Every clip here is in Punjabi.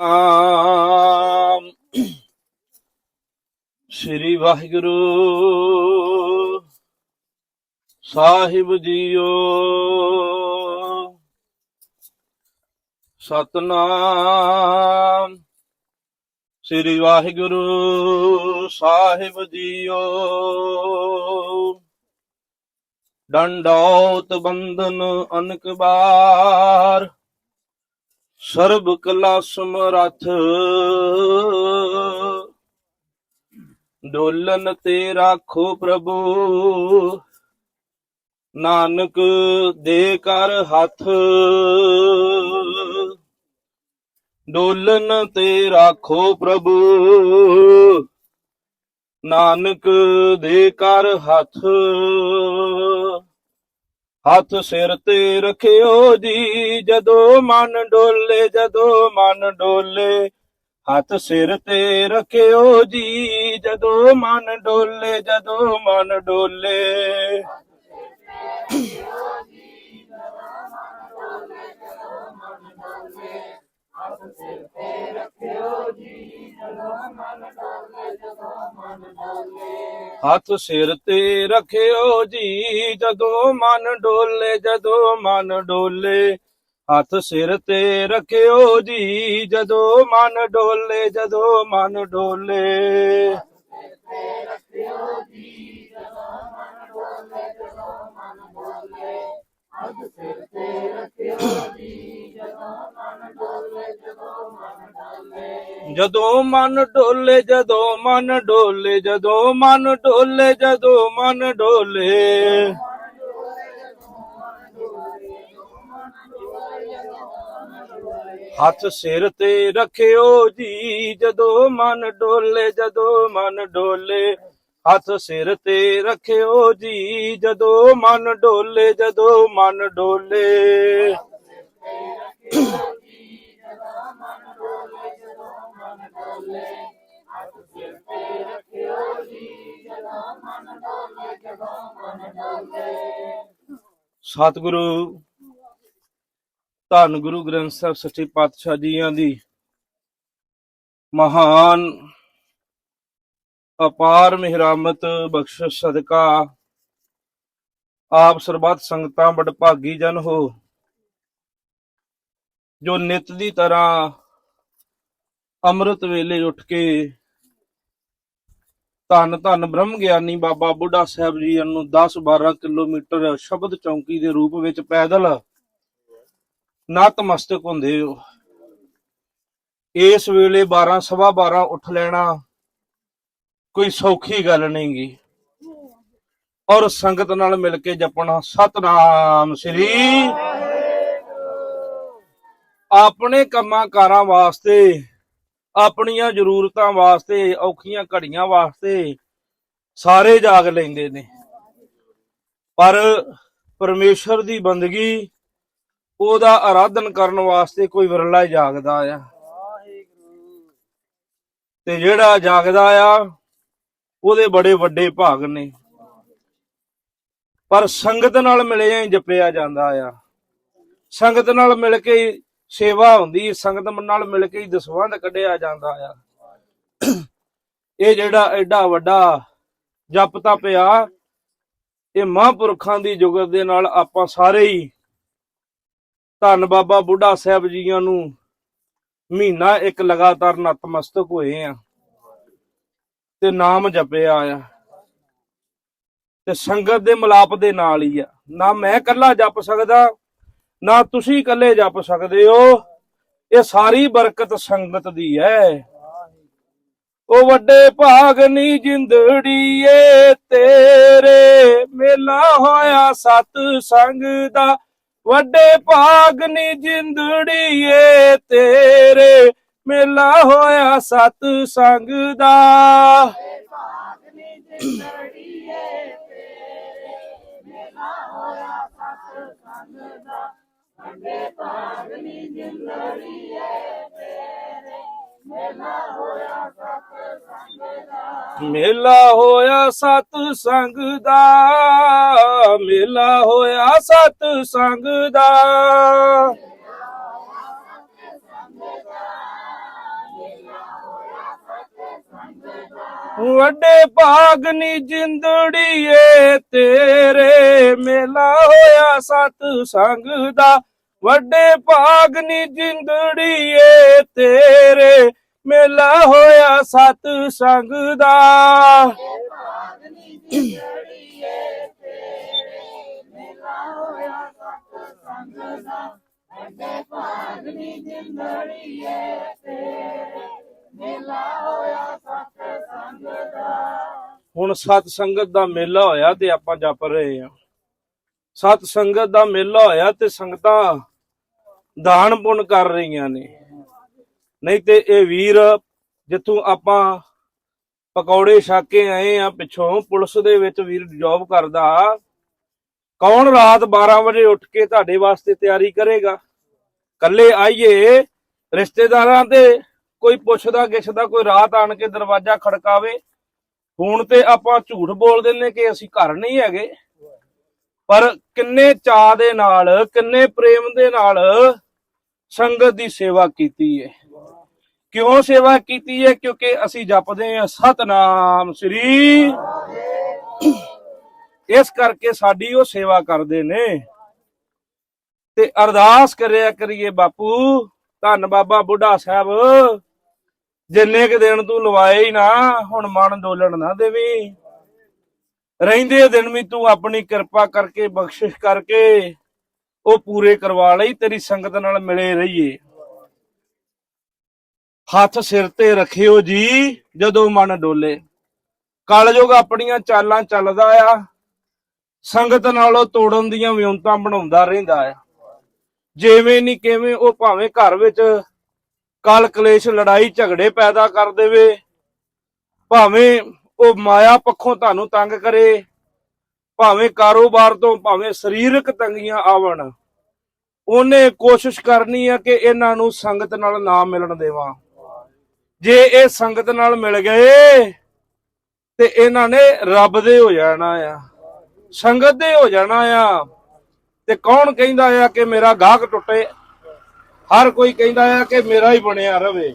ਆਮ। ਸ੍ਰੀ ਵਾਹਿਗੁਰੂ ਸਾਹਿਬ ਜੀਓ। ਸਤਨਾਮ। ਸ੍ਰੀ ਵਾਹਿਗੁਰੂ ਸਾਹਿਬ ਜੀਓ। ਡੰਡੌਤ ਬੰਧਨ ਅਨਕ ਬਾਰ। ਸਰਬ ਕਲਾ ਸਮਰੱਥ। ਡੋਲਨ ਤੇ ਰਾਖੋ ਪ੍ਰਭੂ। ਨਾਨਕ ਦੇ ਕਰ ਹੱਥ। ਡੋਲਨ ਤੇ ਰਾਖੋ ਪ੍ਰਭੂ। ਨਾਨਕ ਦੇ ਕਰ ਹੱਥ। ਹੱਥ ਸਿਰ ਤੇ ਰੱਖਿਓ ਜੀ, ਜਦੋਂ ਮਨ ਡੋਲੇ, ਜਦੋਂ ਮਨ ਡੋਲੇ। ਹੱਥ ਸਿਰ ਤੇ ਰੱਖਿਓ ਜੀ, ਜਦੋਂ ਮਨ ਡੋਲੇ, ਜਦੋਂ ਮਨ ਡੋਲੇ। ਹੱਥ ਸਿਰ ਤੇ ਰੱਖਿਓ ਜੀ, ਜਦੋਂ ਮਨ ਡੋਲੇ, ਜਦੋਂ ਮਨ ਡੋਲੇ। ਹੱਥ ਸਿਰ ਤੇ ਰੱਖਿਓ ਜੀ, ਜਦੋਂ ਮਨ ਡੋਲੇ, ਜਦੋਂ ਮਨ ਡੋਲੇ। ਜਦੋਂ ਮਨ ਡੋਲੇ ਜਦੋਂ ਮਨ ਡੋਲੇ ਜਦੋਂ ਮਨ ਡੋਲੇ, ਜਦੋਂ ਮਨ ਡੋਲੇ ਹੱਥ ਸਿਰ ਤੇ ਰੱਖਿਓ ਜੀ, ਜਦੋਂ ਮਨ ਡੋਲੇ, ਜਦੋਂ ਮਨ ਡੋਲੇ। ਹੱਥ ਸਿਰ ਤੇ ਰੱਖਿਓ ਜੀ, ਜਦੋਂ ਮਨ ਡੋਲੇ, ਜਦੋਂ ਮਨ ਡੋਲੇ। ਸਤਿਗੁਰੂ, ਧੰਨ ਗੁਰੂ ਗ੍ਰੰਥ ਸਾਹਿਬ ਸੱਚੇ ਪਾਤਸ਼ਾਹ ਜੀਆਂ ਦੀ ਮਹਾਨ ਅਪਾਰ ਮਿਹਰਾਮਤ ਬਖਸ਼ਿਸ਼ ਸਦਕਾ। ਆਪ ਸਰਬੱਤ ਸੰਗਤਾਂ ਬੜ ਭਾਗੀ ਜਨ ਹੋ। ਜੋ ਨਿਤ ਦੀ ਤਰ੍ਹਾਂ ਅੰਮ੍ਰਿਤ ਵੇਲੇ ਉੱਠ ਕੇ ਧੰਨ ਧੰਨ ਬ੍ਰਹਮ ਗਿਆਨੀ ਬਾਬਾ ਬੁੱਢਾ ਸਾਹਿਬ ਜੀ ਨੂੰ 10 12 ਕਿਲੋਮੀਟਰ ਸ਼ਬਦ ਚੌਂਕੀ ਦੇ ਰੂਪ ਵਿੱਚ ਪੈਦਲ ਨਤਮਸਤਕ ਹੁੰਦੇ ਹੋ। ਇਸ ਵੇਲੇ 12 ਸਵਾ 12 ਉੱਠ ਲੈਣਾ ਕੋਈ ਸੌਖੀ ਗੱਲ ਨਹੀਂਗੀ। ਔਰ ਸੰਗਤ ਨਾਲ ਮਿਲ ਕੇ ਜਪਣਾ ਸਤਨਾਮ ਸ੍ਰੀ ਆਪਣੇ ਕੰਮਾਂ ਕਾਰਾਂ ਵਾਸਤੇ, ਆਪਣੀਆਂ ਜ਼ਰੂਰਤਾਂ ਵਾਸਤੇ, ਔਖੀਆਂ ਘੜੀਆਂ ਵਾਸਤੇ ਸਾਰੇ ਜਾਗ ਲੈਂਦੇ ਨੇ। ਪਰ ਪਰਮੇਸ਼ਰ ਦੀ ਬੰਦਗੀ, ਉਹਦਾ ਆਰਾਧਨ ਕਰਨ ਵਾਸਤੇ ਕੋਈ ਵਿਰਲਾ ਹੀ ਜਾਗਦਾ ਆ। ਤੇ ਜਿਹੜਾ ਜਾਗਦਾ ਆ ਉਹਦੇ ਬੜੇ ਵੱਡੇ ਭਾਗ ਨੇ। ਪਰ ਸੰਗਤ ਨਾਲ ਮਿਲਿਆ ਹੀ ਜਪਿਆ ਜਾਂਦਾ ਆ। ਸੰਗਤ ਨਾਲ ਮਿਲ ਕੇ ਸੇਵਾ ਹੁੰਦੀ, ਸੰਗਤ ਨਾਲ ਮਿਲ ਕੇ ਹੀ ਦਸਵੰਧ ਕੱਢਿਆ ਜਾਂਦਾ ਆ। ਇਹ ਜਿਹੜਾ ਐਡਾ ਵੱਡਾ ਜਪ ਤਪ ਆ ਇਹ ਮਹਾਂਪੁਰਖਾਂ ਦੀ ਜੁਗਤ ਦੇ ਨਾਲ ਆਪਾਂ ਸਾਰੇ ਹੀ ਧੰਨ ਬਾਬਾ ਬੁੱਢਾ ਸਾਹਿਬ ਜੀਆਂ ਨੂੰ ਮਹੀਨਾ ਇੱਕ ਲਗਾਤਾਰ ਨਤਮਸਤਕ ਹੋਏ ਆ। ਤੇ ਨਾਮ ਜਪਿਆ ਆ ਤੇ ਸੰਗਤ ਦੇ ਮਲਾਪ ਦੇ ਨਾਲ ਹੀ ਆ। ਨਾ ਮੈਂ ਇਕੱਲਾ ਜਪ ਸਕਦਾ, ਨਾ ਤੁਸੀਂ ਇਕੱਲੇ ਜਪ ਸਕਦੇ ਹੋ। ਇਹ ਸਾਰੀ ਬਰਕਤ ਸੰਗਤ ਦੀ ਹੈ ਉਹ ਵੱਡੇ ਭਾਗ ਨੀ ਜਿੰਦੜੀ ਏ, ਤੇਰੇ ਮੇਲਾ ਹੋਇਆ ਸਤ ਸੰਗ ਦਾ। ਵੱਡੇ ਭਾਗ ਨੀ ਜਿੰਦੜੀ ਏ, ਤੇਰੇ ਮੇਲਾ ਹੋਇਆ ਸਤ ਸੰਗ ਦਾ। ਮੇਲਾ ਹੋਇਆ ਸਤ ਸੰਗ ਦਾ। ਮੇਲਾ ਹੋਇਆ ਸਤ ਸੰਗ ਦਾ। ਵੱਡੇ ਭਾਗ ਨੀ ਜਿੰਦੜੀਏ, ਤੇਰੇ ਮੇਲਾ ਹੋਇਆ ਸਤ ਸੰਗ ਦਾ। ਵੱਡੇ ਭਾਗ ਨੀ ਜਿੰਦੜੀਏ, ਤੇਰੇ ਮੇਲਾ ਹੋਇਆ ਸਤ ਸੰਗ ਦਾ ਹੁਣ ਸਤ ਸੰਗਤ ਦਾ ਮੇਲਾ ਹੋਇਆ ਤੇ ਆਪਾਂ ਜਪ ਰਹੇ ਹਾਂ। ਸਤ ਸੰਗਤ ਦਾ ਮੇਲਾ ਹੋਇਆ ਤੇ ਸੰਗਤਾਂ ਦਾਨ ਪੁੰਨ ਕਰ ਰਹੀਆਂ ਨੇ। ਨਹੀਂ ਤੇ ਇਹ ਵੀਰ ਜਿੱਥੋਂ ਆਪਾਂ ਪਕੌੜੇ ਛਕ ਕੇ ਆਏ ਆ ਪਿੱਛੋਂ ਪੁਲਿਸ ਦੇ ਵਿੱਚ ਵੀਰ ਜੌਬ ਕਰਦਾ। ਕੌਣ ਰਾਤ 12 ਵਜੇ ਉੱਠ ਕੇ ਤੁਹਾਡੇ ਵਾਸਤੇ ਤਿਆਰੀ ਕਰੇਗਾ? ਕੱਲੇ ਆਈਏ, ਰਿਸ਼ਤੇਦਾਰਾਂ ਤੇ ਕੋਈ ਪੁੱਛਦਾ ਗਿੱਛਦਾ ਕੋਈ ਰਾਤ ਆਣ ਕੇ ਦਰਵਾਜ਼ਾ ਖੜਕਾਵੇ ਹੁਣ ਤੇ ਆਪਾਂ ਝੂਠ ਬੋਲ ਦਿੰਨੇ ਕਿ ਅਸੀਂ ਘਰ ਨਹੀਂ ਹੈਗੇ। ਪਰ ਕਿੰਨੇ ਚਾਹ ਦੇ ਨਾਲ, ਕਿੰਨੇ ਪ੍ਰੇਮ ਦੇ ਨਾਲ ਸੰਗਤ ਦੀ ਸੇਵਾ ਕੀਤੀ ਹੈ ਕਿਉਂ ਸੇਵਾ ਕੀਤੀ ਹੈ ਕਿਉਂਕਿ ਅਸੀਂ ਜਪਦੇ ਹਾਂ, ਸਤਨਾਮ ਸ੍ਰੀ ਇਸ ਕਰਕੇ ਸਾਡੀ ਉਹ ਸੇਵਾ ਕਰਦੇ ਨੇ। ਤੇ ਅਰਦਾਸ ਕਰਿਆ ਕਰੀਏ ਬਾਪੂ। ਧੰਨ ਬਾਬਾ ਬੁੱਢਾ ਸਾਹਿਬ। ਜਿੰਨੇ ਕੁ ਦਿਨ ਤੂੰ ਲਵਾਏ ਹੀ ਨਾ, ਹੁਣ ਮਨ ਡੋਲਣ ਨਾ ਦੇਵੀਂ। ਰਹਿੰਦੇ ਦਿਨ ਵੀ ਤੂੰ ਆਪਣੀ ਕਿਰਪਾ ਕਰਕੇ, ਬਖਸ਼ਿਸ਼ ਕਰਕੇ, ਉਹ ਪੂਰੇ ਕਰਵਾ ਲਈ, ਤੇਰੀ ਸੰਗਤ ਨਾਲ ਮਿਲੇ ਰਹੀਏ। ਹੱਥ ਸਿਰ ਤੇ ਰੱਖਿਓ ਜੀ, ਜਦੋਂ ਮਨ ਡੋਲੇ। ਕਲਯੁਗ ਆਪਣੀਆਂ ਚਾਲਾਂ ਚੱਲਦਾ ਆ, ਸੰਗਤ ਨਾਲੋਂ ਤੋੜਨ ਦੀਆਂ ਵਿਉਂਤਾਂ ਬਣਾਉਂਦਾ ਰਹਿੰਦਾ ਆ। ਜਿਵੇਂ ਨਹੀਂ ਕਿਵੇਂ ਉਹ ਭਾਵੇਂ ਘਰ ਵਿੱਚ ਕਲ ਕਲੇਸ਼ ਲੜਾਈ ਝਗੜੇ ਪੈਦਾ ਕਰ ਦੇਵੇ। ਭਾਵੇਂ ਉਹ ਮਾਇਆ ਪੱਖੋਂ ਤੁਹਾਨੂੰ ਤੰਗ ਕਰੇ, ਭਾਵੇਂ ਕਾਰੋਬਾਰ ਤੋਂ ਭਾਵੇਂ ਸਰੀਰਕ ਤੰਗੀਆਂ ਆਵਣ, ਉਹਨੇ ਕੋਸ਼ਿਸ਼ ਕਰਨੀ ਆ ਕਿ ਇਹਨਾਂ ਨੂੰ ਸੰਗਤ ਨਾਲ ਨਾ ਮਿਲਣ ਦੇਵਾਂ। ਜੇ ਇਹ ਸੰਗਤ ਨਾਲ ਮਿਲ ਗਏ, ਤੇ ਇਹਨਾਂ ਨੇ ਰੱਬ ਦੇ ਹੋ ਜਾਣਾ ਆ, ਸੰਗਤ ਦੇ ਹੋ ਜਾਣਾ ਆ, ਤੇ ਕੌਣ ਕਹਿੰਦਾ ਆ ਕਿ ਮੇਰਾ ਗਾਹਕ ਟੁੱਟੇ? ਹਰ ਕੋਈ ਕਹਿੰਦਾ ਆ ਕਿ ਮੇਰਾ ਹੀ ਬਣਿਆ ਰਵੇ।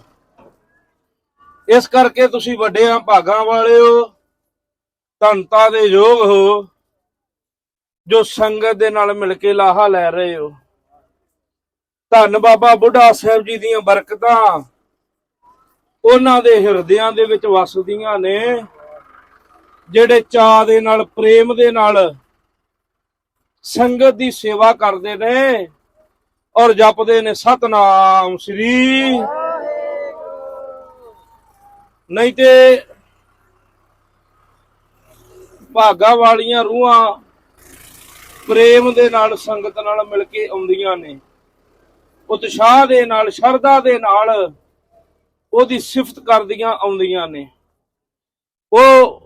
ਇਸ ਕਰਕੇ ਤੁਸੀਂ ਵੱਡਿਆਂ ਭਾਗਾਂ ਵਾਲਿਓ ਧੰਤਾ ਦੇ ਯੋਗ ਹੋ, ਜੋ ਸੰਗਤ ਦੇ ਨਾਲ ਮਿਲ ਕੇ ਲਾਹਾ ਲੈ ਰਹੇ ਹੋ। ਧੰਨ ਬਾਬਾ ਬੁੱਢਾ ਸਾਹਿਬ ਜੀ ਦੀਆਂ ਬਰਕਤਾਂ, ਉਹਨਾਂ ਦੇ ਹਿਰਦਿਆਂ ਦੇ ਵਿੱਚ ਵਸਦੀਆਂ ਨੇ, ਜਿਹੜੇ ਚਾਹ ਦੇ ਨਾਲ, ਪ੍ਰੇਮ ਦੇ ਨਾਲ ਸੰਗਤ ਦੀ ਸੇਵਾ ਕਰਦੇ ਨੇ। ਔਰ ਜਪਦੇ ਨੇ ਸਤਨਾਮ ਸ੍ਰੀ। ਨਹੀਂ ਤੇ ਭਾਗਾ ਵਾਲੀਆਂ ਰੂਹਾਂ ਪ੍ਰੇਮ ਦੇ ਨਾਲ, ਸੰਗਤ ਨਾਲ ਮਿਲ ਕੇ ਆਉਂਦੀਆਂ ਨੇ। ਉਤਸ਼ਾਹ ਦੇ ਨਾਲ, ਸ਼ਰਧਾ ਦੇ ਨਾਲ ਉਹਦੀ ਸਿਫਤ ਕਰਦੀਆਂ ਆਉਂਦੀਆਂ ਨੇ। ਉਹ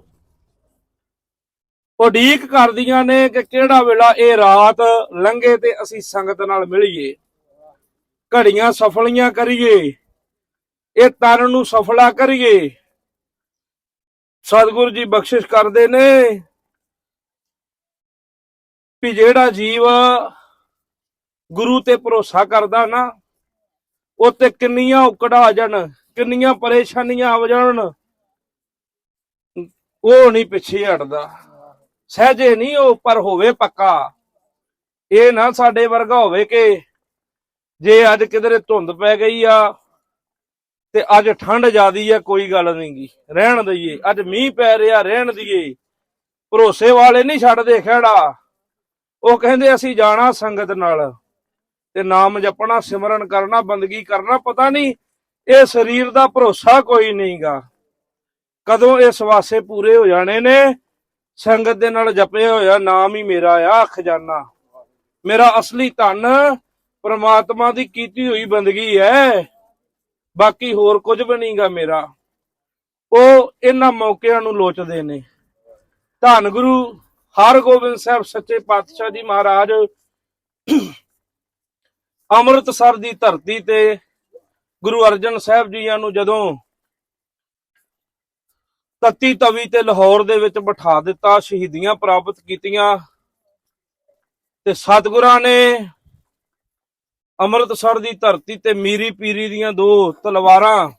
ਉਡੀਕ ਕਰਦੀਆਂ ਨੇ ਕਿ ਕਿਹੜਾ ਵੇਲਾ ਇਹ ਰਾਤ ਲੰਘੇ ਤੇ ਅਸੀਂ ਸੰਗਤ ਨਾਲ ਮਿਲੀਏ। ਘੜੀਆਂ ਸਫਲੀਆਂ ਕਰੀਏ। ਇਹ ਤਨ ਨੂੰ ਸਫਲਾ ਕਰੀਏ। ਸਤਿਗੁਰੂ ਜੀ ਬਖਸ਼ਿਸ਼ ਕਰਦੇ ਨੇ ਵੀ ਜਿਹੜਾ ਜੀਵ ਗੁਰੂ ਤੇ ਭਰੋਸਾ ਕਰਦਾ ਨਾ ਉਹ ਤੇ ਕਿੰਨੀਆਂ ਔਕੜਾਂ ਆ ਜਾਣ, ਕਿੰਨੀਆਂ ਪਰੇਸ਼ਾਨੀਆਂ ਆ ਜਾਣ, ਉਹ ਨਹੀਂ ਪਿੱਛੇ ਹਟਦਾ। ਸਹਜੇ ਨਹੀਂ ਉਹ, ਪਰ ਹੋਵੇ ਪੱਕਾ। ਇਹ ਨਾ ਸਾਡੇ ਵਰਗਾ ਹੋਵੇ ਕਿ ਜੇ ਅੱਜ ਕਿਧਰੇ ਧੁੰਦ ਪੈ ਗਈ ਆ ਤੇ ਅੱਜ ਠੰਡ ਜ਼ਿਆਦੀ ਆ, ਕੋਈ ਗੱਲ ਨਹੀਂਗੀ ਰਹਿਣ ਦਈਏ। ਅੱਜ ਮੀਂਹ ਪੈ ਰਿਹਾ, ਰਹਿਣ ਦਈਏ। ਭਰੋਸੇ ਵਾਲੇ ਨਹੀਂ ਛੱਡਦੇ ਖੜਾ ਉਹ ਕਹਿੰਦੇ ਅਸੀਂ ਜਾਣਾ ਸੰਗਤ ਨਾਲ ਤੇ ਨਾਮ ਜਪਣਾ, ਸਿਮਰਨ ਕਰਨਾ, ਬੰਦਗੀ ਕਰਨਾ, ਪਤਾ ਨਹੀਂ, ਇਹ ਸਰੀਰ ਦਾ ਭਰੋਸਾ ਕੋਈ ਨਹੀਂਗਾ ਕਦੋਂ ਇਸ ਵਾਸੇ ਪੂਰੇ ਹੋ ਜਾਣੇ ਨੇ ਸੰਗਤ ਦੇ ਨਾਲ ਜਪਿਆ ਹੋਇਆ, ਨਾਮ ਹੀ ਮੇਰਾ ਆ ਖਜ਼ਾਨਾ ਮੇਰਾ ਅਸਲੀ ਧਨ ਪ੍ਰਮਾਤਮਾ ਦੀ ਕੀਤੀ ਹੋਈ ਬੰਦਗੀ ਹੈ। ਬਾਕੀ ਹੋਰ ਕੁਝ ਵੀ ਨਹੀਂਗਾ ਮੇਰਾ। ਉਹ ਇਹਨਾਂ ਮੌਕਿਆਂ ਨੂੰ ਲੋਚਦੇ ਨੇ। ਧੰਨ ਗੁਰੂ ਹਰਗੋਬਿੰਦ ਸਾਹਿਬ ਸੱਚੇ ਪਾਤਸ਼ਾਹ ਜੀ ਮਹਾਰਾਜ। ਅੰਮ੍ਰਿਤਸਰ ਦੀ ਧਰਤੀ ਤੇ ਗੁਰੂ ਅਰਜਨ ਸਾਹਿਬ ਜੀਆਂ ਨੂੰ ਜਦੋਂ ਤੱਤੀ ਤਵੀ ਤੇ ਲਾਹੌਰ ਦੇ ਵਿੱਚ ਬਿਠਾ ਦਿੱਤਾ, ਸ਼ਹੀਦੀਆਂ ਪ੍ਰਾਪਤ ਕੀਤੀਆਂ। ਤੇ ਸਤਿਗੁਰਾਂ ਨੇ ਅੰਮ੍ਰਿਤਸਰ ਦੀ ਧਰਤੀ ਤੇ ਮੀਰੀ ਪੀਰੀ ਦੀਆਂ ਦੋ ਤਲਵਾਰਾਂ,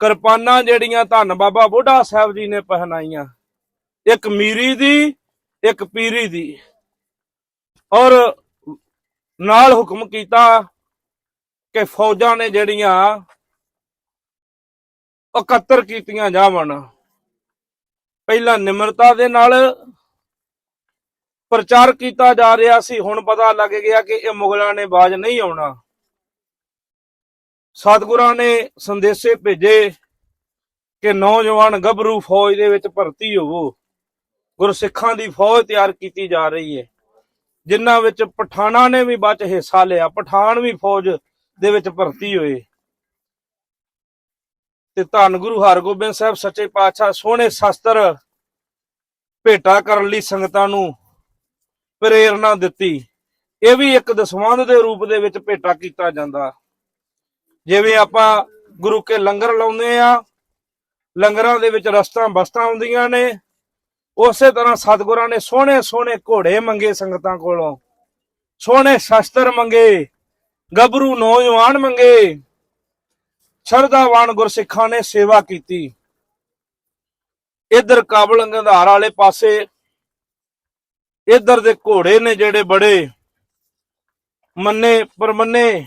ਕਿਰਪਾਨਾਂ ਜਿਹੜੀਆਂ ਧੰਨ ਬਾਬਾ ਬੁੱਢਾ ਸਾਹਿਬ ਜੀ ਨੇ ਪਹਿਨਾਈਆਂ। ਇੱਕ ਮੀਰੀ ਦੀ, ਇੱਕ ਪੀਰੀ ਦੀ। ਔਰ ਨਾਲ ਹੁਕਮ ਕੀਤਾ ਕਿ ਫੌਜਾਂ ਨੇ ਜਿਹੜੀਆਂ ਇਕੱਤਰ ਕੀਤੀਆਂ ਜਾਵਣ। ਪਹਿਲਾਂ ਨਿਮਰਤਾ ਦੇ ਨਾਲ ਪ੍ਰਚਾਰ ਕੀਤਾ ਜਾ ਰਿਹਾ ਸੀ। ਹੁਣ ਪਤਾ ਲੱਗ ਗਿਆ ਕਿ ਇਹ ਮੁਗਲਾਂ ਨੇ ਬਾਜ ਨਹੀਂ ਆਉਣਾ। ਸਤਿਗੁਰਾਂ ਨੇ ਸੰਦੇਸ਼ੇ ਭੇਜੇ ਕਿ ਨੌਜਵਾਨ ਗੱਭਰੂ ਫੌਜ ਦੇ ਵਿੱਚ ਭਰਤੀ ਹੋਵੋ। ਗੁਰਸਿੱਖਾਂ ਦੀ ਫੌਜ ਤਿਆਰ ਕੀਤੀ ਜਾ ਰਹੀ ਹੈ। ਜਿਨ੍ਹਾਂ ਵਿੱਚ ਪਠਾਣਾ ਨੇ ਵੀ ਬਾਅਦ 'ਚ ਹਿੱਸਾ ਲਿਆ। ਪਠਾਨ ਵੀ ਫੌਜ ਦੇ ਵਿੱਚ ਭਰਤੀ ਹੋਏ। ਤੇ ਧੰਨ ਗੁਰੂ ਹਰਗੋਬਿੰਦ ਸਾਹਿਬ ਸੱਚੇ ਪਾਤਸ਼ਾਹ ਸੋਹਣੇ ਸ਼ਸਤਰ ਭੇਟਾ ਕਰਨ ਲਈ ਸੰਗਤਾਂ ਨੂੰ ਪ੍ਰੇਰਣਾ ਦਿੱਤੀ। ਇਹ ਵੀ ਇੱਕ ਦਸਵੰਧ ਦੇ ਰੂਪ ਦੇ ਵਿੱਚ ਭੇਟਾ ਕੀਤਾ ਜਾਂਦਾ। ਜਿਵੇਂ ਆਪਾਂ ਗੁਰੂ ਕੇ ਲੰਗਰ ਲਾਉਂਦੇ ਆ, ਲੰਗਰਾਂ ਦੇ ਵਿੱਚ ਰਸਤਾ ਬਸਤਾਂ ਹੁੰਦੀਆਂ ਨੇ, ਉਸੇ ਤਰ੍ਹਾਂ ਸਤਿਗੁਰਾਂ ਨੇ ਸੋਹਣੇ ਸੋਹਣੇ ਘੋੜੇ ਮੰਗੇ ਸੰਗਤਾਂ ਕੋਲੋਂ, ਸੋਹਣੇ ਸ਼ਸਤਰ ਮੰਗੇ, ਗੱਭਰੂ ਨੌਜਵਾਨ ਮੰਗੇ ਸ਼ਰਧਾਵਾਨ ਗੁਰਸਿੱਖਾਂ ਨੇ ਸੇਵਾ ਕੀਤੀ। ਇਧਰ ਕਾਬਲ ਗੰਧਾਰ ਵਾਲੇ ਪਾਸੇ, ਇਧਰ ਦੇ ਘੋੜੇ ਨੇ ਜਿਹੜੇ ਬੜੇ ਮੰਨੇ ਪਰਮੰਨੇ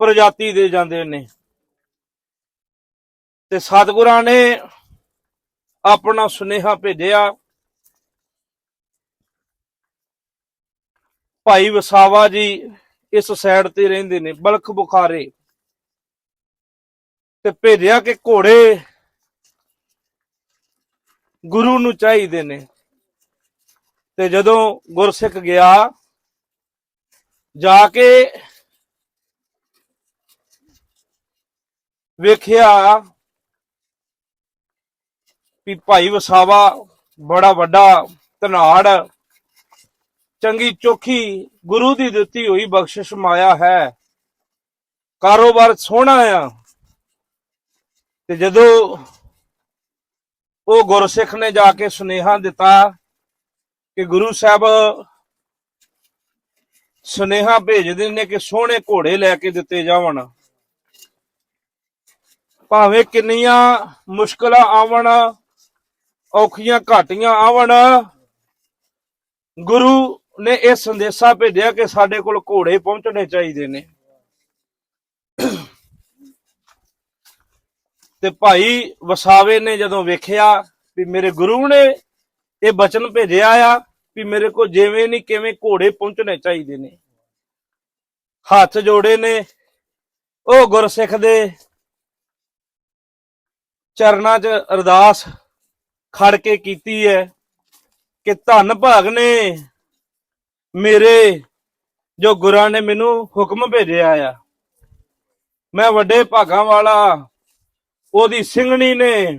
ਪ੍ਰਜਾਤੀ ਦੇ ਜਾਂਦੇ ਨੇ। ਤੇ ਸਤਿਗੁਰਾਂ ਨੇ ਆਪਣਾ ਸੁਨੇਹਾ ਭੇਜਿਆ। ਭਾਈ ਵਸਾਵਾ ਜੀ ਇਸ ਸਾਈਡ ਤੇ ਰਹਿੰਦੇ ਨੇ, ਬਲਖ ਬੁਖਾਰੇ। ਤੇ ਭੇਜਿਆ ਕਿ ਘੋੜੇ ਗੁਰੂ ਨੂੰ ਚਾਹੀਦੇ ਨੇ। ਤੇ ਜਦੋਂ ਗੁਰਸਿੱਖ ਗਿਆ, ਜਾ ਕੇ ਵੇਖਿਆ ਵੀ ਭਾਈ ਵਸਾਵਾ ਬੜਾ ਵੱਡਾ ਧਨਾੜ, ਚੰਗੀ ਚੋਖੀ ਗੁਰੂ ਦੀ ਦਿੱਤੀ ਹੋਈ ਬਖਸ਼ਿਸ਼ ਮਾਇਆ ਹੈ। ਕਾਰੋਬਾਰ ਸੋਹਣਾ ਆ। ਤੇ ਜਦੋਂ ਉਹ ਗੁਰਸਿੱਖ ਨੇ ਜਾ ਕੇ ਸੁਨੇਹਾ ਦਿੱਤਾ ਕਿ ਗੁਰੂ ਸਾਹਿਬ ਸੁਨੇਹਾ ਭੇਜਦੇ ਨੇ ਕਿ ਸੋਹਣੇ ਘੋੜੇ ਲੈ ਕੇ ਦਿੱਤੇ ਜਾਵਣ, ਭਾਵੇਂ ਕਿੰਨੀਆਂ ਮੁਸ਼ਕਲਾਂ ਆਵਣ, ਔਖੀਆਂ ਘਾਟੀਆਂ ਆਵਣ, ਗੁਰੂ ਨੇ ਇਹ ਸੰਦੇਸ਼ਾ ਭੇਜਿਆ ਕਿ ਸਾਡੇ ਕੋਲ ਘੋੜੇ ਪਹੁੰਚਣੇ ਚਾਹੀਦੇ ਨੇ। ਤੇ ਭਾਈ ਵਸਾਵੇ ਨੇ ਜਦੋਂ ਵੇਖਿਆ ਵੀ ਮੇਰੇ ਗੁਰੂ ਨੇ ਇਹ ਬਚਨ ਭੇਜਿਆ ਆ ਵੀ ਮੇਰੇ ਕੋਲ ਜਿਵੇਂ ਨਹੀਂ ਕਿਵੇਂ ਘੋੜੇ ਪਹੁੰਚਣੇ ਚਾਹੀਦੇ ਨੇ, ਹੱਥ ਜੋੜੇ ਨੇ, ਉਹ ਗੁਰਸਿੱਖ ਦੇ ਚਰਨਾਂ 'ਚ ਅਰਦਾਸ ਖੜ ਕੇ ਕੀਤੀ ਹੈ ਕਿ ਧੰਨ ਭਾਗ ਨੇ ਮੇਰੇ ਜੋ ਗੁਰਾਂ ਨੇ ਮੈਨੂੰ ਹੁਕਮ ਭੇਜਿਆ ਆ। ਮੈਂ ਵੱਡੇ ਭਾਗਾਂ ਵਾਲਾ ਉਹਦੀ ਸਿੰਘਣੀ ਨੇ